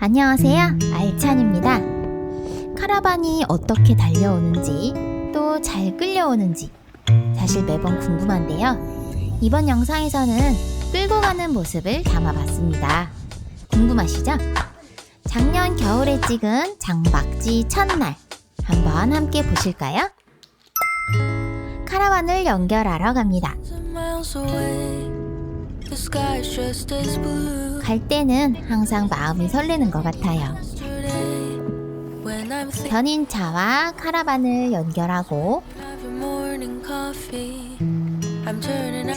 안녕하세요. 알찬입니다. 카라반이 어떻게 달려오는지 또 잘 끌려오는지 사실 매번 궁금한데요. 이번 영상에서는 끌고 가는 모습을 담아봤습니다. 궁금하시죠? 작년 겨울에 찍은 장박지 첫날 한번 함께 보실까요? 카라반을 연결하러 갑니다. 갈 때는 항상 마음이 설레는 것 같아요. 견인차와 카라반을 연결하고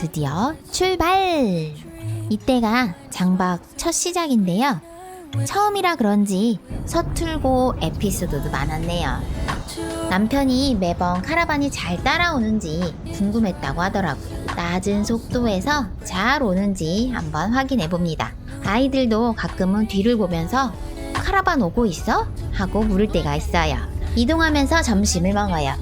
드디어 출발! 이때가 장박 첫 시작인데요. 처음이라 그런지 서툴고 에피소드도 많았네요. 남편이 매번 카라반이 잘 따라오는지 궁금했다고 하더라고요. 낮은 속도에서 잘 오는지 한번 확인해 봅니다. 아이들도 가끔은 뒤를 보면서 카라반 오고 있어? 하고 물을 때가 있어요. 이동하면서 점심을 먹어요.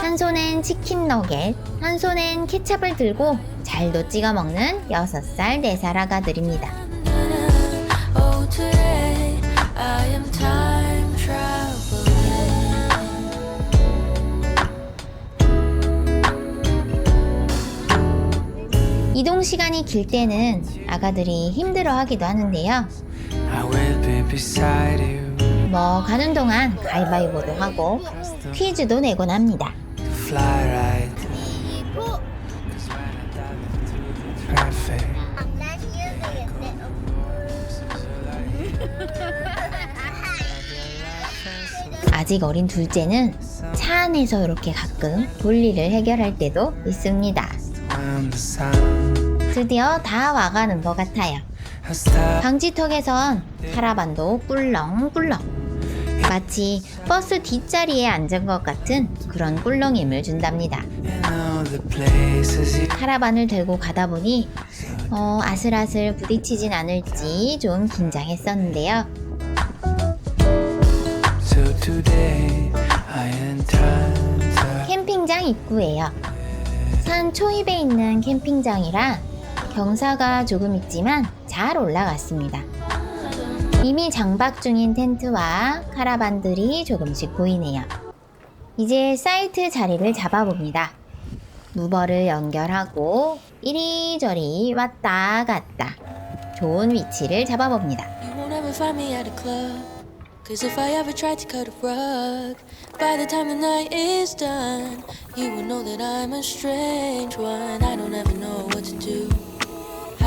한 손엔 치킨 너겟, 한 손엔 케찹을 들고 잘도 찍어 먹는 6살, 4살 아가들입니다. 시간이 길 때는 아가들이 힘들어 하기도 하는데요. I will be beside you. 뭐 가는 동안 가위바위보도 하고 퀴즈도 내곤 합니다. 아직 어린 둘째는 차 안에서 이렇게 가끔 볼일을 해결할 때도 있습니다. 드디어 다 와가는 것 같아요. 방지턱에선 카라반도 꿀렁꿀렁. 마치 버스 뒷자리에 앉은 것 같은 그런 꿀렁임을 준답니다. 카라반을 들고 가다 보니 어, 아슬아슬 부딪히진 않을지 좀 긴장했었는데요. 캠핑장 입구예요. 산 초입에 있는 캠핑장이라 경사가 조금 있지만 잘 올라갔습니다. 이미 장박 중인 텐트와 카라반들이 조금씩 보이네요. 이제 사이트 자리를 잡아봅니다. 무버를 연결하고 이리저리 왔다 갔다 좋은 위치를 잡아봅니다.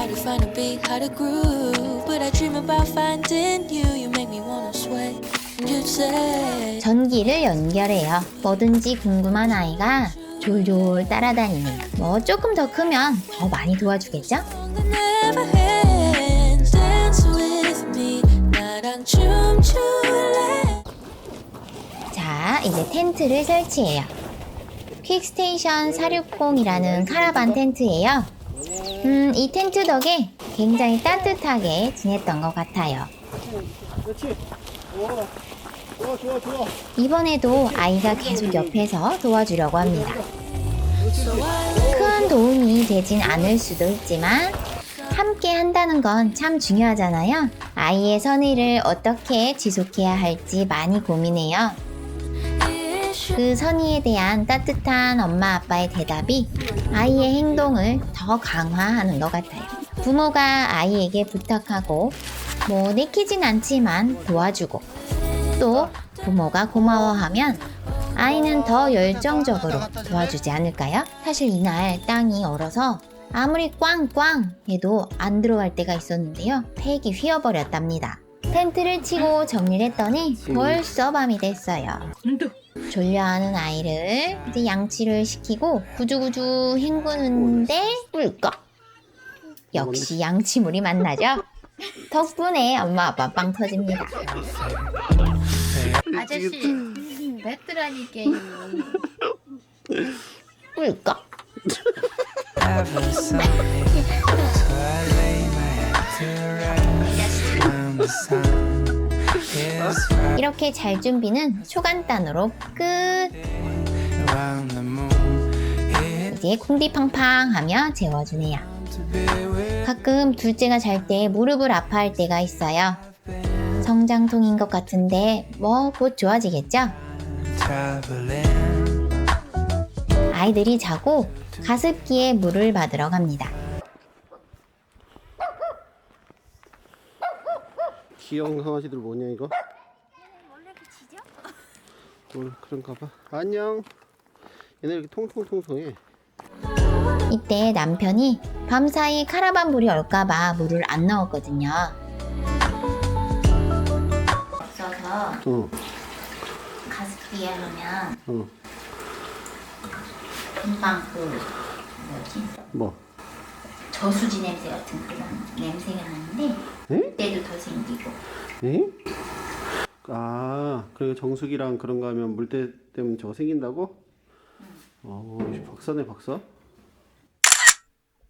How to find a beat, how to groove. But I dream about finding you. You make me wanna sway. You'd say, 전기를 연결해요. 뭐든지 궁금한 아이가 졸졸 따라다니네요. 뭐 조금 더 크면 더 많이 도와주겠죠? never ends. Dance with me. 나랑 춤출래. 자, 이제 텐트를 설치해요. 퀵스테이션 460이라는 카라반 텐트예요. 음, 이 텐트 덕에 굉장히 따뜻하게 지냈던 것 같아요. 이번에도 아이가 계속 옆에서 도와주려고 합니다. 큰 도움이 되진 않을 수도 있지만 함께 한다는 건 참 중요하잖아요. 아이의 선의를 어떻게 지속해야 할지 많이 고민해요. 그 선의에 대한 따뜻한 엄마 아빠의 대답이 아이의 행동을 더 강화하는 것 같아요. 부모가 아이에게 부탁하고 뭐 내키진 않지만 도와주고 또 부모가 고마워하면 아이는 더 열정적으로 도와주지 않을까요? 사실 이날 땅이 얼어서 아무리 꽝꽝 해도 안 들어갈 때가 있었는데요. 팩이 휘어버렸답니다. 텐트를 치고 정리를 했더니 벌써 밤이 됐어요. 졸려하는 아이를 이제 양치를 시키고 구주구주 헹구는데 꿀꺽. 역시 양치물이 만나죠. 덕분에 엄마 아빠 빵 터집니다. 아저씨 뱉으라니 게임 꿀꺽. 이렇게 잘 준비는 초간단으로 끝. 이제 쿵디팡팡 하며 재워주네요. 가끔 둘째가 잘 때 무릎을 아파할 때가 있어요. 성장통인 것 같은데 뭐 곧 좋아지겠죠? 아이들이 자고 가습기에 물을 받으러 갑니다. 귀여운 강아지들 뭐냐 이거? 원래 그치죠? 뭘 그런가 봐. 안녕. 얘네 이렇게 통통통통해. 이때 남편이 밤사이 카라반 불이 올까봐 물을 안 넣었거든요. 없어서 응, 가습기에 넣으면 응. 금방 그 뭐지 뭐? 저수지 냄새 같은 그런 냄새가 나는데 에? 때도 더 생기고 에? 아, 그래 정수기랑 그런 거 하면 물때 때문에 저거 생긴다고? 어, 역시 박사네 박사.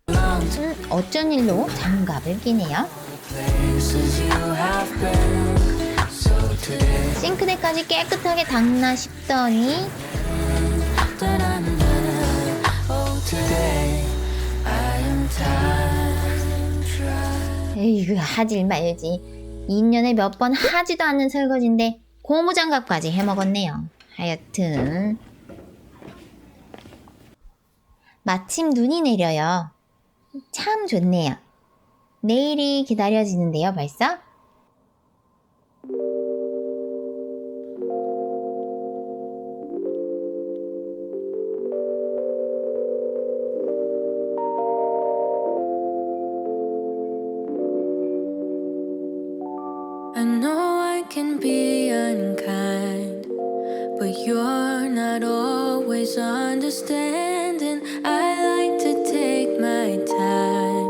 음, 어쩐 일로 장갑을 끼네요. 싱크대까지 깨끗하게 닦나 싶더니 에이구 하질 말지. 2년에 몇 번 하지도 않는 설거지인데 고무장갑까지 해먹었네요. 하여튼. 마침 눈이 내려요. 참 좋네요. 내일이 기다려지는데요 벌써? I know I can be unkind, but you're not always understanding. I like to take my time,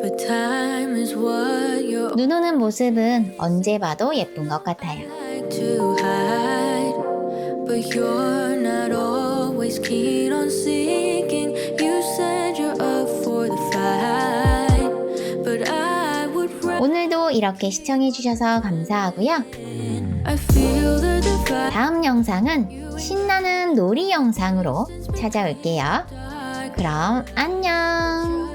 but time is what you're 눈 오는 모습은 언제 봐도 예쁜 것 같아요 like to hide. But you're not always keen on seeking. 오늘도 이렇게 시청해주셔서 감사하고요. 다음 영상은 신나는 놀이 영상으로 찾아올게요. 그럼 안녕